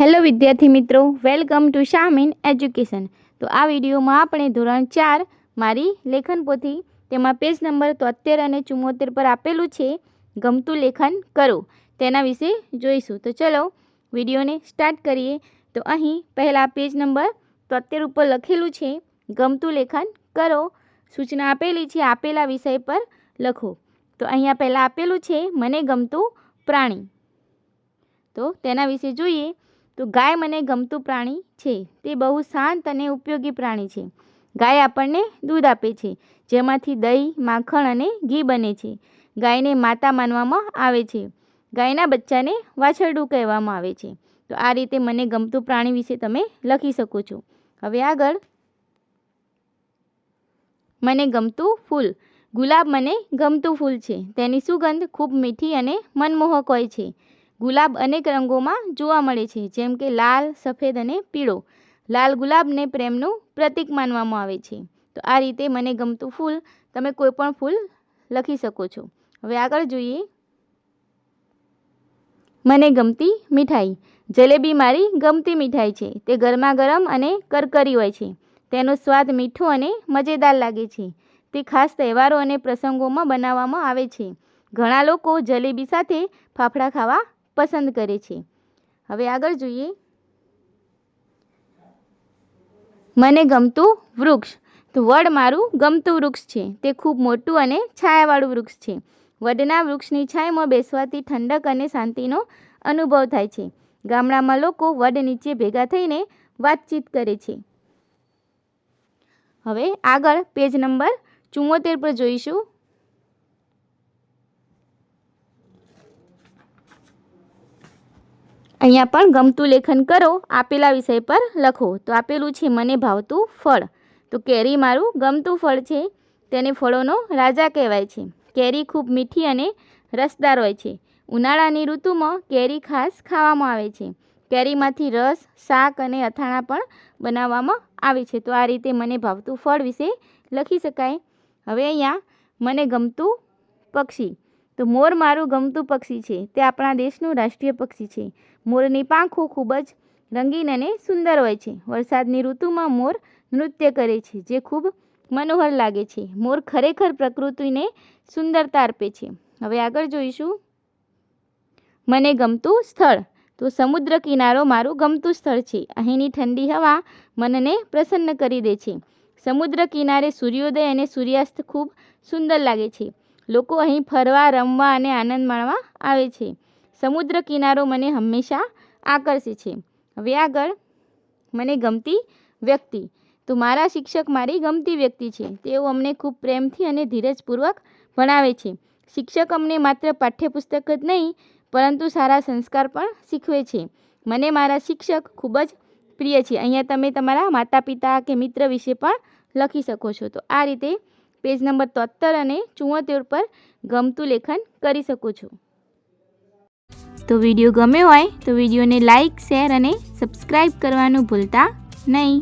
Hello વિદ્યાર્થી મિત્રો, welcome to શામીન education. તો આ વિડીયોમાં આપણે ધોરણ ચાર મારી લેખન પોથી, તેમાં પેજ નંબર તોતેર અને ચુમ્મોતેર પર આપેલું છે, ગમતું લેખન કરો. તેના વિશે જોઈશું. તો ચલો વિડીયોને સ્ટાર્ટ કરીએ. તો અહીં પહેલાં પેજ નંબર તોતેર ઉપર લખેલું છે, ગમતું લેખન કરો. સૂચના આપેલી છે, આપેલા વિષય પર લખો. તો અહીંયા પહેલાં આપેલું છે, મને ગમતું પ્રાણી. તો તેના વિશે જોઈએ. તો ગાય મને ગમતું પ્રાણી છે. તે બહુ શાંત અને ઉપયોગી પ્રાણી છે. ગાય આપણને દૂધ આપે છે, જેમાંથી દહીં, માખણ અને ઘી બને છે. ગાયને માતા માનવામાં આવે છે. ગાયના બચ્ચાને વાછરડું કહેવામાં આવે છે. તો આ રીતે મને ગમતું પ્રાણી વિશે તમે લખી શકો છો. હવે આગળ. મને ગમતું ફૂલ. ગુલાબ મને ગમતું ફૂલ છે. તેની સુગંધ ખૂબ મીઠી અને મનમોહક હોય છે. ગુલાબ અનેક રંગોમાં જોવા મળે છે, જેમ કે લાલ, સફેદ અને પીળો. લાલ ગુલાબને પ્રેમનું પ્રતીક માનવામાં આવે છે. તો આ રીતે મને ગમતું ફૂલ તમે કોઈ પણ ફૂલ લખી શકો છો. હવે આગળ જોઈએ. મને ગમતી મીઠાઈ. જલેબી મારી ગમતી મીઠાઈ છે. તે ગરમા ગરમ અને કરકરી હોય છે. તેનો સ્વાદ મીઠો અને મજેદાર લાગે છે. તે ખાસ તહેવારો અને પ્રસંગોમાં બનાવવામાં આવે છે. ઘણા લોકો જલેબી સાથે ફાફડા ખાવા પસંદ કરે છે. હવે આગળ જોઈએ. મને ગમતું વૃક્ષ. તો વડ મારું ગમતું વૃક્ષ છે. તે ખૂબ મોટું અને છાયાવાળું વૃક્ષ છે. વડના વૃક્ષની છાયામાં બેસવાથી ઠંડક અને શાંતિનો અનુભવ થાય છે. ગામડામાં લોકો વડ નીચે ભેગા થઈને વાતચીત કરે છે. હવે આગળ પેજ નંબર ચુમ્મોતેર પર જોઈશું. અહીંયા પણ ગમતું લેખન કરો, આપેલા વિષય પર લખો. તો આપેલું છે, મને ભાવતું ફળ. તો કેરી મારું ગમતું ફળ છે. તેને ફળોનો રાજા કહેવાય છે. કેરી ખૂબ મીઠી અને રસદાર હોય છે. ઉનાળાની ઋતુમાં કેરી ખાસ ખાવામાં આવે છે. કેરીમાંથી રસ, શાક અને અથાણાં પણ બનાવવામાં આવે છે. તો આ રીતે મને ભાવતું ફળ વિશે લખી શકાય. હવે અહીંયા મને ગમતું પક્ષી. તો મોર મારું ગમતું પક્ષી છે. તે આપણા દેશનું રાષ્ટ્રીય પક્ષી છે. મોરની પાંખો ખૂબ જ રંગીન અને સુંદર હોય છે. વરસાદની ઋતુમાં મોર નૃત્ય કરે છે, જે ખૂબ મનોહર લાગે છે. મોર ખરેખર પ્રકૃતિને સુંદરતા અર્પે છે. હવે આગળ જોઈશું. મને ગમતું સ્થળ. તો સમુદ્ર કિનારો મારું ગમતું સ્થળ છે. અહીંની ઠંડી હવા મનને પ્રસન્ન કરી દે છે. સમુદ્ર કિનારે સૂર્યોદય અને સૂર્યાસ્ત ખૂબ સુંદર લાગે છે. લોકો અહીં ફરવા, રમવા અને આનંદ માણવા આવે છે. સમુદ્ર કિનારો મને હંમેશા આકર્ષે છે. હવે આગળ મને ગમતી વ્યક્તિ. તો મારા શિક્ષક મારી ગમતી વ્યક્તિ છે. તેઓ અમને ખૂબ પ્રેમથી અને ધીરજપૂર્વક ભણાવે છે. શિક્ષક અમને માત્ર પાઠ્યપુસ્તક જ નહીં, પરંતુ સારા સંસ્કાર પણ શીખવે છે. મને મારા શિક્ષક ખૂબ જ પ્રિય છે. અહીંયા તમે તમારા માતા પિતા કે મિત્ર વિશે પણ લખી શકો છો. તો આ રીતે પેજ નંબર તોતેર અને ચુંવોતેર પર ગમતું લેખન કરી શકો છો. તો વીડિયો ગમ્યો હોય તો વિડીયોને લાઇક શેર અને સબસ્ક્રાઈબ કરવાનું ભૂલતા નહીં.